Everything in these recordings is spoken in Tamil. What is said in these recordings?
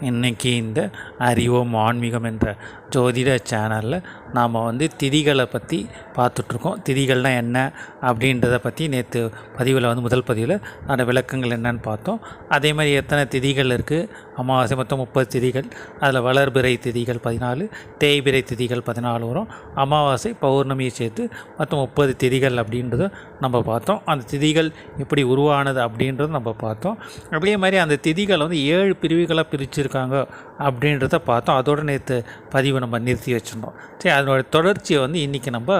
இன்றைக்கி இந்த அறிவோம் ஆன்மீகம் என்ற ஜோதிட சேனலில் நாம் வந்து திதிகளை பற்றி பார்த்துட்ருக்கோம். திதிகள்னால் என்ன அப்படின்றத பற்றி நேற்று பதிவில் வந்து முதல் பதிவில் அந்த விளக்கங்கள் என்னன்னு பார்த்தோம். அதே மாதிரி எத்தனை திதிகள் இருக்குது அமாவாசை மொத்தம் முப்பது திதிகள். அதில் வளர்பிறை திதிகள் பதினாலு தேய்பிறை திதிகள் பதினாலு வரும். அமாவாசை பௌர்ணமியை சேர்த்து மொத்தம் முப்பது திதிகள் அப்படின்றத நம்ம பார்த்தோம். அந்த திதிகள் எப்படி உருவானது அப்படின்றத நம்ம பார்த்தோம். அதே மாதிரி அந்த திதிகளை வந்து ஏழு பிரிவுகளாக செஞ்சுருக்காங்க அப்படின்றத பார்த்தோம். அதோட நேற்று பதிவு நம்ம நிறுத்தி வச்சுருந்தோம். சரி அதனோட தொடர்ச்சியை வந்து இன்றைக்கி நம்ம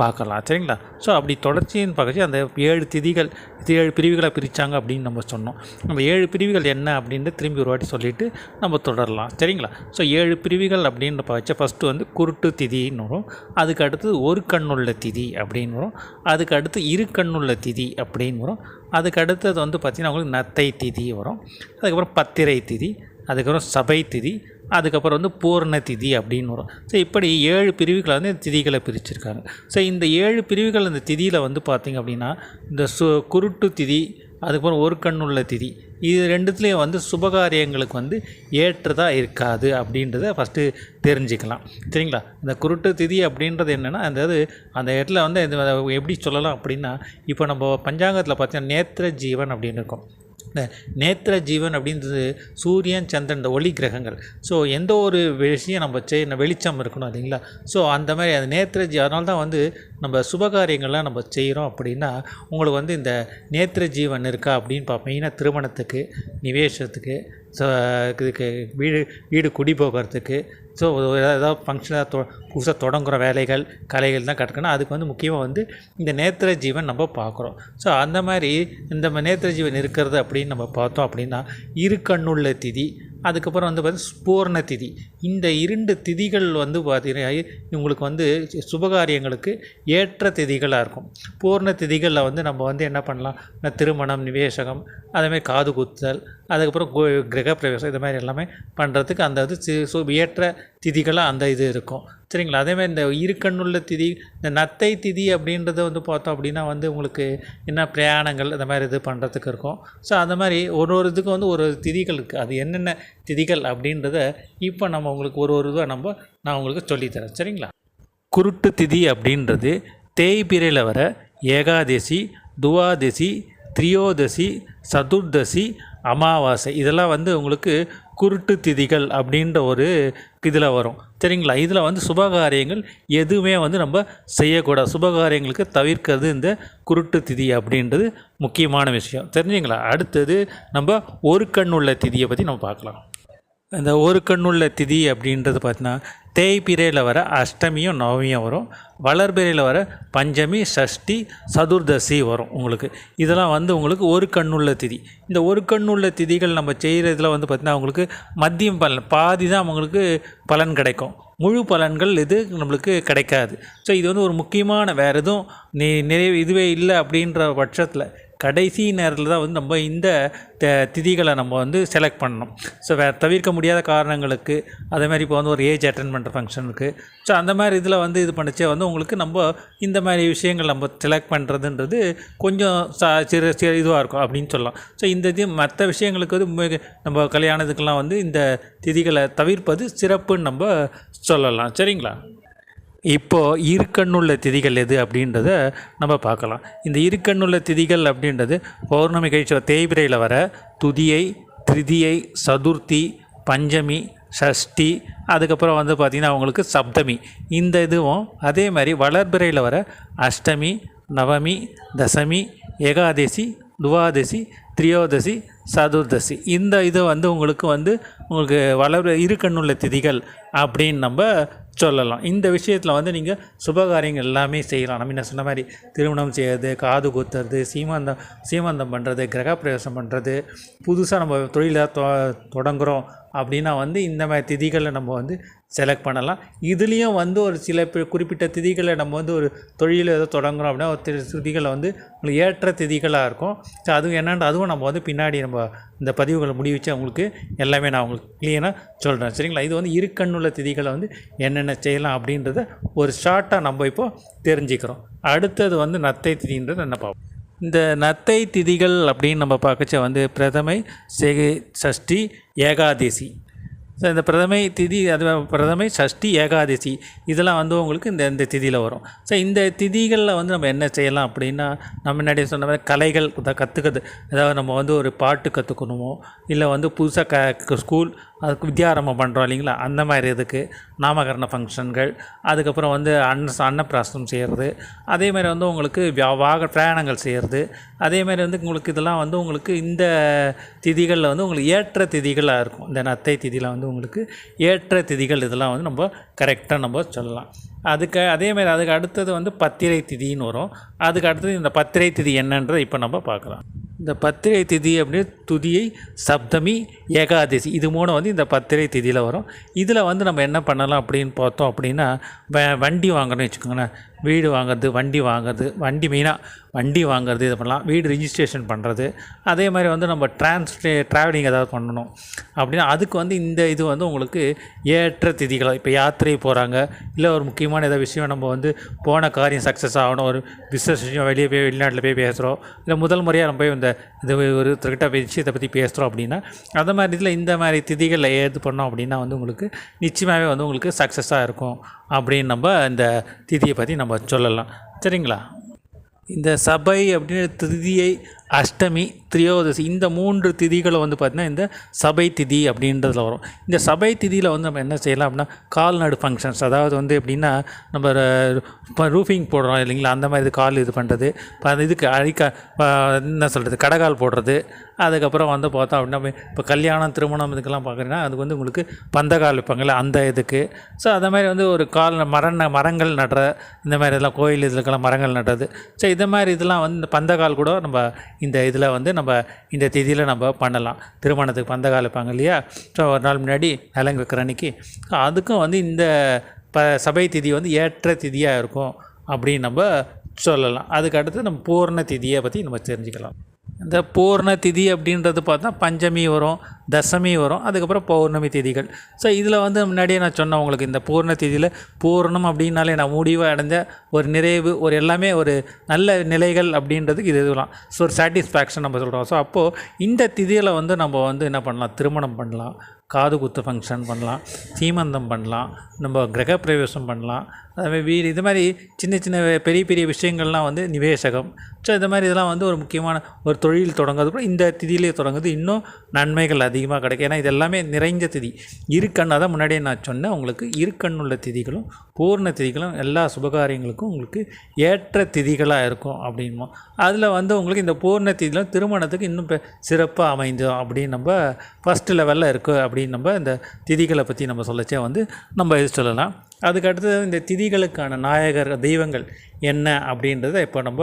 பார்க்கலாம். சரிங்களா? ஸோ அப்படி தொடர்ச்சின்னு பார்க்கச்சு அந்த ஏழு திதிகள் இது ஏழு பிரிவுகளை பிரித்தாங்க அப்படின்னு நம்ம சொன்னோம். அந்த ஏழு பிரிவுகள் என்ன அப்படின்னு திரும்பி ஒரு வாட்டி சொல்லிவிட்டு நம்ம தொடரலாம். சரிங்களா? ஸோ ஏழு பிரிவுகள் அப்படின்னு பார்த்து ஃபஸ்ட்டு வந்து குருட்டு திதின்னு வரும். அதுக்கு அடுத்தது ஒரு கண்ணுள்ள திதி அப்படின்னு வரும். அதுக்கு அடுத்து இரு கண்ணுள்ள திதி அப்படின்னு வரும். அதுக்கு அடுத்தது வந்து பார்த்திங்கன்னா உங்களுக்கு நத்தை திதி வரும். அதுக்கப்புறம் பத்திரை திதி. அதுக்கப்புறம் சபை திதி அதுக்கப்புறம் வந்து பூர்ண திதி அப்படின்னு வரும். ஸோ இப்படி ஏழு பிரிவுகளை வந்து இந்த திதிகளை பிரிச்சிருக்காங்க. ஸோ இந்த ஏழு பிரிவுகள் அந்த திதியில் வந்து பார்த்திங்க அப்படின்னா இந்த சு குருட்டு திதி அதுக்கப்புறம் ஒரு கண்ணுள்ள திதி இது ரெண்டுத்துலேயும் வந்து சுபகாரியங்களுக்கு வந்து ஏற்றதாக இருக்காது அப்படின்றத ஃபஸ்ட்டு தெரிஞ்சுக்கலாம். சரிங்களா? இந்த குருட்டு திதி அப்படின்றது என்னென்னா அதாவது அந்த இடத்துல வந்து எப்படி சொல்லலாம் அப்படின்னா இப்போ நம்ம பஞ்சாங்கத்தில் பார்த்தீங்கன்னா நேத்திர ஜீவன் அப்படின்னு இருக்கும். இந்த நேத்திர ஜீவன் அப்படின்றது சூரியன் சந்திரன் இந்த ஒளி கிரகங்கள். ஸோ எந்த ஒரு விஷயம் நம்ம செய் வெளிச்சம் இருக்கணும் இல்லைங்களா? ஸோ அந்த மாதிரி அந்த நேத்திர ஜீ அதனால தான் வந்து நம்ம சுபகாரியங்கள்லாம் நம்ம செய்கிறோம் அப்படின்னா உங்களுக்கு வந்து இந்த நேத்திர ஜீவன் இருக்கா அப்படின்னு பார்ப்போம் மெயினாக திருமணத்துக்கு நிவேசத்துக்கு ஸோ uh, இதுக்கு வீடு வீடு குடி போகிறதுக்கு. ஸோ ஏதாவது ஃபங்க்ஷனாக தொ புதுசாக தொடங்குகிற வேலைகள் கலைகள் தான் கற்றுக்கணும். அதுக்கு வந்து முக்கியமாக வந்து இந்த நேத்திர ஜீவன் நம்ம பார்க்குறோம். ஸோ அந்த மாதிரி இந்த நேத்திர ஜீவன் இருக்கிறது அப்படின்னு நம்ம பார்த்தோம் அப்படின்னா இரு கண்ணுள்ள திதி அதுக்கப்புறம் வந்து பார்த்திங்கன்னா பூர்ண திதி. இந்த இரண்டு திதிகள் வந்து பார்த்திங்கன்னா உங்களுக்கு வந்து சுபகாரியங்களுக்கு ஏற்ற திதிகளாக இருக்கும். பூர்ண திதிகளில் வந்து நம்ம வந்து என்ன பண்ணலாம்? திருமணம் நிவேசகம் அதேமாதிரி காது குத்தல் அதுக்கப்புறம் கோ கிரகப்பிரவேசம் இது மாதிரி எல்லாமே பண்ணுறதுக்கு அந்த இது ஏற்ற திதிகளாக அந்த இது இருக்கும். சரிங்களா? அதேமாதிரி இந்த இருக்கண்ணுள்ள திதி இந்த நத்தை திதி அப்படின்றத வந்து பார்த்தோம் அப்படின்னா வந்து உங்களுக்கு என்ன பிரயாணங்கள் இந்த மாதிரி இது பண்ணுறதுக்கு இருக்கும். ஸோ அந்த மாதிரி ஒரு ஒரு இதுக்கும் வந்து ஒரு திதிகள் இருக்குது அது என்னென்ன திதிகள் அப்படின்றத இப்போ நம்ம உங்களுக்கு ஒரு ஒரு இதுவாக நம்ம நான் உங்களுக்கு சொல்லித்தரேன். சரிங்களா? குருட்டு திதி அப்படின்றது தேய்பிரையில் வர ஏகாதசி துவாதசி திரியோதசி சதுர்தசி அமாவாசை. இதெல்லாம் வந்து உங்களுக்கு குருட்டு திதிகள் அப்படின்ற ஒரு இதில் வரும். சரிங்களா? இதில் வந்து சுபகாரியங்கள் எதுவுமே வந்து நம்ம செய்யக்கூடாது. சுபகாரியங்களுக்கு தவிர்க்கிறது இந்த குருட்டு திதி அப்படின்றது முக்கியமான விஷயம். தெரிஞ்சுங்களா? அடுத்தது நம்ம ஒரு கண் உள்ள திதியை பற்றி நம்ம பார்க்கலாம். இந்த ஒரு கண்ணுள்ள திதி அப்படின்றது பார்த்தீங்கன்னா தேய்பிரையில் வர அஷ்டமியும் நவமியும் வரும். வளர்பிறையில் வர பஞ்சமி சஷ்டி சதுர்தசி வரும் உங்களுக்கு. இதெல்லாம் வந்து உங்களுக்கு ஒரு கண்ணுள்ள திதி. இந்த ஒரு கண்ணுள்ள திதிகள் நம்ம செய்கிறதுல வந்து பார்த்திங்கன்னா உங்களுக்கு மத்தியம் பலன் பாதி தான் உங்களுக்கு பலன் கிடைக்கும். முழு பலன்கள் இது நம்மளுக்கு கிடைக்காது. ஸோ இது வந்து ஒரு முக்கியமான வேறு எதுவும் நீ நிறைவு இதுவே இல்லை அப்படின்ற பட்சத்தில் கடைசி நேரத்தில் தான் வந்து நம்ம இந்த த திதிகளை நம்ம வந்து செலக்ட் பண்ணணும். ஸோ வே தவிர்க்க முடியாத காரணங்களுக்கு அதே மாதிரி இப்போ வந்து ஒரு ஏஜ் அட்டன் பண்ணுற ஃபங்க்ஷன் இருக்குது ஸோ அந்த மாதிரி இதில் வந்து இது பண்ணிச்சே வந்து உங்களுக்கு நம்ம இந்த மாதிரி விஷயங்கள் நம்ம செலக்ட் பண்ணுறதுன்றது கொஞ்சம் ச சிறு சிறு இதுவாக இருக்கும் அப்படின்னு சொல்லலாம். ஸோ இந்த இது மற்ற விஷயங்களுக்கு வந்து நம்ம கல்யாணத்துக்கெல்லாம் வந்து இந்த திதிகளை தவிர்ப்பது சிறப்புன்னு நம்ம சொல்லலாம். சரிங்களா? இப்போது இருக்கண்ணுள்ள திதிகள் எது அப்படின்றத நம்ம பார்க்கலாம். இந்த இருக்கண்ணுள்ள திதிகள் அப்படின்றது பௌர்ணமி கழிச்சு தேய்பிரையில் வர துதியை திருதியை சதுர்த்தி பஞ்சமி சஷ்டி அதுக்கப்புறம் வந்து பார்த்திங்கன்னா அவங்களுக்கு சப்தமி. இந்த இதுவும் அதே மாதிரி வளர்பிறையில் வர அஷ்டமி நவமி தசமி ஏகாதசி துவாதசி திரியோதசி சதுர்தசி. இந்த இது வந்து உங்களுக்கு வந்து உங்களுக்கு வளர் இரு கண்ணுள்ள திதிகள் அப்படின்னு நம்ம சொல்லலாம். இந்த விஷயத்தில் வந்து நீங்கள் சுபகாரியங்கள் எல்லாமே செய்யலாம். நம்ம என்ன சொன்ன மாதிரி திருமணம் செய்யறது காது குத்துறது சீமந்தம் சீமந்தம் பண்ணுறது கிரகப்பிரவேசம் பண்ணுறது புதுசாக நம்ம தொழிலை தொ தொடங்குகிறோம் அப்படின்னா வந்து இந்த மாதிரி திதிகளை நம்ம வந்து செலக்ட் பண்ணலாம். இதுலேயும் வந்து ஒரு சில குறிப்பிட்ட திதிகளை நம்ம வந்து ஒரு தொழில் ஏதோ தொடங்குறோம் அப்படின்னா ஒரு திதிகளை வந்து உங்களுக்கு ஏற்ற திதிகளாக இருக்கும். ஸோ அதுவும் என்னென்னு அதுவும் நம்ம வந்து பின்னாடி நம்ம இந்த பதிவுகளை முடிவிச்சு அவங்களுக்கு எல்லாமே நான் உங்களுக்கு க்ளீனாக சொல்கிறேன் சரிங்களா? இது வந்து இருக்கண்ணுள்ள திதிகளை வந்து என்னென்ன செய்யலாம் அப்படின்றத ஒரு ஷார்ட்டாக நம்ம இப்போது தெரிஞ்சுக்கிறோம். அடுத்தது வந்து நத்தை திதின்றது என்ன பார்ப்போம் இந்த நத்தை திதிகள் அப்படின்னு நம்ம பார்க்கச்ச வந்து பிரதமை செகி சஷ்டி ஏகாதசி. ஸோ இந்த பிரதமை திதி அது பிரதமை சஷ்டி ஏகாதசி இதெல்லாம் வந்து உங்களுக்கு இந்த இந்த திதியில் வரும். ஸோ இந்த திதிகளில் வந்து நம்ம என்ன செய்யலாம் அப்படின்னா நம்ம முன்னாடி சொன்ன மாதிரி கலைகள் கற்றுக்கிறது அதாவது நம்ம வந்து ஒரு பாட்டு கற்றுக்கணுமோ இல்லை வந்து புதுசாக க ஸ்கூல் அதுக்கு வித்யாரம்பம் பண்ணுறோம் இல்லைங்களா? அந்த மாதிரி இதுக்கு நாமகரண ஃபங்க்ஷன்கள் அதுக்கப்புறம் வந்து அன்ன அன்னப்பிராசனம் செய்கிறது அதே மாதிரி வந்து உங்களுக்கு வாக பிரயாணங்கள் செய்கிறது அதே மாதிரி வந்து உங்களுக்கு இதெல்லாம் வந்து உங்களுக்கு இந்த திதிகளில் வந்து உங்களுக்கு ஏற்ற திதிகளாக இருக்கும். இந்த நத்தை திதியில் வந்து உங்களுக்கு ஏற்ற திதிகள் இதெல்லாம் வந்து நம்ம கரெக்டாக நம்ம சொல்லலாம். அதுக்கு அதே மாதிரி அதுக்கு அடுத்தது வந்து பத்திரை திதின்னு வரும். அதுக்கு அடுத்தது இந்த பத்திரை திதி என்னன்றதை இப்போ நம்ம பார்க்கலாம். இந்த பத்திரை திதி அப்படின்னு துதியை சப்தமி ஏகாதசி இது மூணு வந்து இந்த பத்திரை திதியில் வரும். இதில் வந்து நம்ம என்ன பண்ணலாம் அப்படின்னு பார்த்தோம் அப்படின்னா வ வண்டி வாங்கணும்னு வச்சுக்கோங்களேன். வீடு வாங்குறது வண்டி வாங்குறது வண்டி மெயினாக வண்டி வாங்குறது இது பண்ணலாம். வீடு ரிஜிஸ்ட்ரேஷன் பண்ணுறது அதே மாதிரி வந்து நம்ம ட்ரான்ஸ் ட்ராவலிங் ஏதாவது பண்ணணும். அப்படின்னா அதுக்கு வந்து இந்த இது வந்து உங்களுக்கு ஏற்ற திதிகளை இப்போ யாத்திரை போகிறாங்க இல்லை ஒரு முக்கியமான ஏதாவது விஷயம் நம்ம வந்து போன காரியம் சக்ஸஸ் ஆகணும் ஒரு பிஸ்னஸ் விஷயம் வெளியே போய் வெளிநாட்டில் போய் பேசுகிறோம் இல்லை முதல் முறையாக நம்ம போய் இந்த இது ஒருத்தர்கிட்ட விஷயத்தை பற்றி பேசுகிறோம் அப்படின்னா அந்த மாதிரி இதில் இந்த மாதிரி திதிகளில் ஏது பண்ணோம் அப்படின்னா வந்து உங்களுக்கு நிச்சயமாகவே வந்து உங்களுக்கு சக்ஸஸாக இருக்கும். அப்படின்னு நம்ம இந்த திதியை பற்றி நம்ம சொல்லலாம். சரிங்களா? இந்த சபை அப்படின்னு திதியை அஷ்டமி திரியோதசி இந்த மூன்று திதிகளை வந்து பார்த்திங்கன்னா இந்த சபை திதி அப்படின்றதுல வரும். இந்த சபை திதியில் வந்து நம்ம என்ன செய்யலாம் அப்படின்னா கால்நடு ஃபங்க்ஷன்ஸ் அதாவது வந்து எப்படின்னா நம்ம இப்போ ரூஃபிங் போடுறோம் இல்லைங்களா அந்த மாதிரி இது கால் இது பண்ணுறது இப்போ இதுக்கு அழிக்க என்ன சொல்கிறது கடகால் போடுறது. அதுக்கப்புறம் வந்து பார்த்தோம் அப்படின்னா இப்போ கல்யாணம் திருமணம் இதுக்கெல்லாம் பார்க்குறீங்கன்னா அதுக்கு வந்து உங்களுக்கு பந்தகால் வைப்பாங்கள்ல அந்த இதுக்கு. ஸோ அந்த மாதிரி வந்து ஒரு கால் மரண மரங்கள் நடுற இந்த மாதிரி இதெல்லாம் கோயில் இதுக்கெல்லாம் மரங்கள் நடுறது. ஸோ இந்த மாதிரி இதெல்லாம் வந்து இந்த பந்தகால் கூட நம்ம இந்த இதில் வந்து நம்ம இந்த திதியில் நம்ம பண்ணலாம். திருமணத்துக்கு பந்தகால் வைப்பாங்க இல்லையா? ஸோ ஒரு நாள் முன்னாடி நலங்கு வைக்கிற அன்னைக்கு அதுக்கும் வந்து இந்த ப சபை திதி வந்து ஏற்ற திதியாக இருக்கும் அப்படின்னு நம்ம சொல்லலாம். அதுக்கு அடுத்து நம்ம பூர்ண திதியை பற்றி நம்ம தெரிஞ்சுக்கலாம். இந்த பூர்ண திதி அப்படின்றது பார்த்தா பஞ்சமி வரும் தசமி வரும் அதுக்கப்புறம் பௌர்ணமி திதிகள். ஸோ இதில் வந்து முன்னாடியே நான் சொன்னேன் உங்களுக்கு இந்த பூர்ண திதியில் பூர்ணம் அப்படின்னாலே நான் முடிவாக அடைஞ்ச ஒரு நிறைவு ஒரு எல்லாமே ஒரு நல்ல நிலைகள் அப்படின்றதுக்கு இது இதெல்லாம். ஸோ ஒரு சாட்டிஸ்ஃபேக்ஷன் நம்ம சொல்கிறோம் ஸோ அப்போது இந்த திதியில் வந்து நம்ம வந்து என்ன பண்ணலாம்? திருமணம் பண்ணலாம். காது குத்து ஃபங்க்ஷன் பண்ணலாம் சீமந்தம் பண்ணலாம் நம்ம கிரகப்பிரவேசம் பண்ணலாம். அதுமாதிரி வீடு இது மாதிரி சின்ன சின்ன பெரிய பெரிய விஷயங்கள்லாம் வந்து நிவேசகம். ஸோ இந்த மாதிரி இதெல்லாம் வந்து ஒரு முக்கியமான ஒரு தொழில் தொடங்குறது கூட இந்த திதியிலே தொடங்குது. இன்னும் நன்மைகள் அதிகமாக கிடைக்கும். ஏன்னா இது எல்லாமே நிறைஞ்ச திதி. இருக்கண் தான் முன்னாடியே நான் சொன்னேன். உங்களுக்கு இருக்கண்ணுள்ள திதிகளும் பூர்ண திதிகளும் எல்லா சுபகாரியங்களுக்கும் உங்களுக்கு ஏற்ற திதிகளாக இருக்கும் அப்படின்மோ அதில் வந்து உங்களுக்கு இந்த பூர்ண திதியெலாம் திருமணத்துக்கு இன்னும் சிறப்பாக அமைந்தோம் அப்படின்னு நம்ம ஃபஸ்ட்டு லெவலில் இருக்குது அப்படின்னு நம்ம இந்த திதிகளை பற்றி நம்ம சொல்லச்சே வந்து நம்ம இது சொல்லலாம். அதுக்கு அடுத்தது இந்த திதிகளுக்கான நாயகர் தெய்வங்கள் என்ன அப்படின்றத இப்போ நம்ம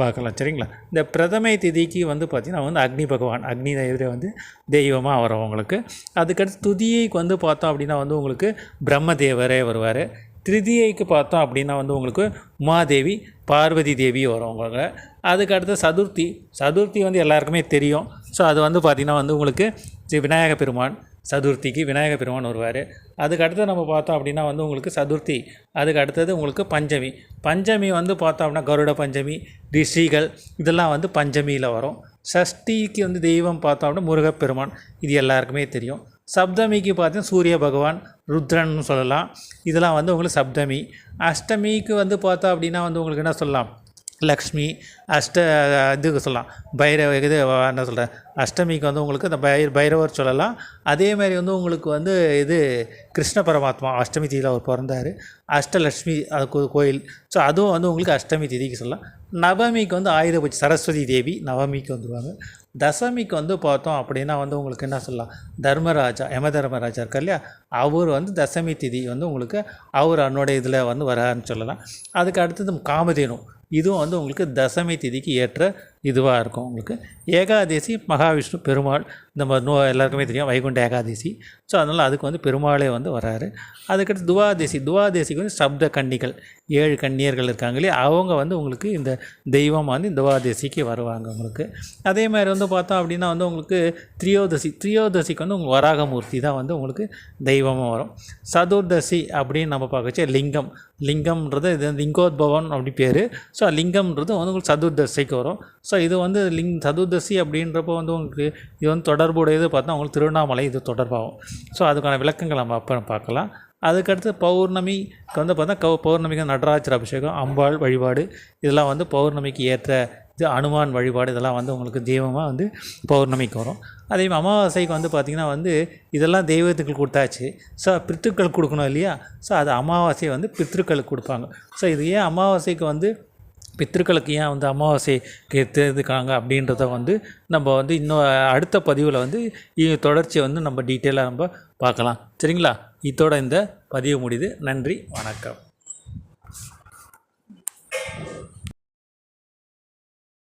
பார்க்கலாம். சரிங்களா? இந்த பிரதமை திதிக்கு வந்து பார்த்திங்கன்னா வந்து அக்னி பகவான். அக்னி தெய்வத்தை வந்து தெய்வமாக வரும் உங்களுக்கு. அதுக்கடுத்து துதியைக்கு வந்து பார்த்தோம் அப்படின்னா வந்து உங்களுக்கு பிரம்மதேவரே வருவார். திருதியைக்கு பார்த்தோம் அப்படின்னா வந்து உங்களுக்கு உமாதேவி பார்வதி தேவி வரும் உங்களுக்கு. அதுக்கு அடுத்து சதுர்த்தி. சதுர்த்தி வந்து எல்லாருக்குமே தெரியும். ஸோ அது வந்து பார்த்திங்கன்னா வந்து உங்களுக்கு விநாயக பெருமான் சதுர்த்திக்கு விநாயகர் பெருமான் வருவார். அதுக்கு அடுத்தது நம்ம பார்த்தோம் அப்படின்னா வந்து உங்களுக்கு சதுர்த்தி அதுக்கு அடுத்தது உங்களுக்கு பஞ்சமி. பஞ்சமி வந்து பார்த்தோம் அப்படின்னா கருட பஞ்சமி ரிஷிகள் இதெல்லாம் வந்து பஞ்சமியில் வரும். சஷ்டிக்கு வந்து தெய்வம் பார்த்தோம் அப்படின்னா முருகப்பெருமான் இது எல்லாருக்குமே தெரியும். சப்தமிக்கு பார்த்தீங்கன்னா சூரிய பகவான் ருத்ரன்னு சொல்லலாம். இதெல்லாம் வந்து உங்களுக்கு சப்தமி. அஷ்டமிக்கு வந்து பார்த்தோம் அப்படின்னா வந்து உங்களுக்கு என்ன சொல்லலாம்? லக்ஷ்மி அஷ்ட இதுக்கு சொல்லலாம். பைரவ இது என்ன சொல்கிறேன் அஷ்டமிக்கு வந்து உங்களுக்கு இந்த பை பைரவர் சொல்லலாம். அதே மாதிரி வந்து உங்களுக்கு வந்து இது கிருஷ்ண பரமாத்மா அஷ்டமி திதியில் அவர் பிறந்தார். அஷ்டலக்ஷ்மி அது கோயில். ஸோ அதுவும் வந்து உங்களுக்கு அஷ்டமி திதிக்கு சொல்லலாம். நவமிக்கு வந்து ஆயுத பூஜை சரஸ்வதி தேவி நவமிக்கு வந்துடுவாங்க தசமிக்கு வந்து பார்த்தோம் அப்படின்னா வந்து உங்களுக்கு என்ன சொல்லலாம்? தர்மராஜா யம தர்மராஜா இருக்கா இல்லையா? அவர் வந்து தசமி திதி வந்து உங்களுக்கு அவர் அவனோட இதில் வந்து வரான்னு சொல்லலாம். அதுக்கு அடுத்தது காமதேனு. இதுவும் வந்து உங்களுக்கு தசமி திதிக்கு ஏற்ற இதுவாக இருக்கும் உங்களுக்கு. ஏகாதேசி மகாவிஷ்ணு பெருமாள் நம்ம நோ எல்லாருக்குமே தெரியும் வைகுண்ட ஏகாதேசி. ஸோ அதனால் அதுக்கு வந்து பெருமாளே வந்து வராரு. அதுக்கடுத்து துவாதேசி. துவாதேசிக்கு வந்து சப்த கன்னிகள் ஏழு கன்னியர்கள் இருக்காங்க இல்லையா? அவங்க வந்து உங்களுக்கு இந்த தெய்வம் வந்து துவாதேசிக்கு வருவாங்க உங்களுக்கு. அதே மாதிரி வந்து பார்த்தோம் அப்படின்னா வந்து உங்களுக்கு திரியோதசி. திரியோதசிக்கு வந்து உங்களுக்கு வராகமூர்த்தி தான் வந்து உங்களுக்கு தெய்வமாக வரும். சதுர்தசி அப்படின்னு நம்ம பார்க்கச்சு லிங்கம். லிங்கம்ன்றது இது லிங்கோத்பவன் அப்படி பேர். ஸோ லிங்கம்ன்றது வந்து உங்களுக்கு சதுர்தசிக்கு வரும். ஸோ ஸோ இது வந்து லிங் சதுர்தசி அப்படின்றப்போ வந்து உங்களுக்கு இது வந்து தொடர்புடையது பார்த்தா உங்களுக்கு திருவண்ணாமலை இது தொடர்பாகும். ஸோ அதுக்கான விளக்கங்கள் நம்ம அப்புறம் பார்க்கலாம். அதுக்கடுத்து பௌர்ணமிக்கு வந்து பார்த்தா கௌ பௌர்ணமிக்கு நடராஜர் அபிஷேகம் அம்பாள் வழிபாடு இதெல்லாம் வந்து பௌர்ணமிக்கு ஏற்ற இது அனுமான் வழிபாடு இதெல்லாம் வந்து உங்களுக்கு தெய்வமாக வந்து பௌர்ணமிக்கு வரும். அதே மாதிரி அமாவாசைக்கு வந்து பார்த்திங்கன்னா வந்து இதெல்லாம் தெய்வத்துக்கு கொடுத்தாச்சு. ஸோ பித்ருக்கள் கொடுக்கணும் இல்லையா? ஸோ அது அமாவாசையை வந்து பித்திருக்களுக்கு கொடுப்பாங்க. ஸோ இது ஏன் அமாவாசைக்கு வந்து பித்ருக்களுக்கு ஏன் வந்து அமாவாசைக்கு தேர்ந்துக்காங்க அப்படின்றத வந்து நம்ம வந்து இன்னும் அடுத்த பதிவில் வந்து தொடர்ச்சியை வந்து நம்ம டீட்டெயிலாக நம்ம பார்க்கலாம். சரிங்களா? இதோட இந்த பதிவு முடியுது. நன்றி. வணக்கம்.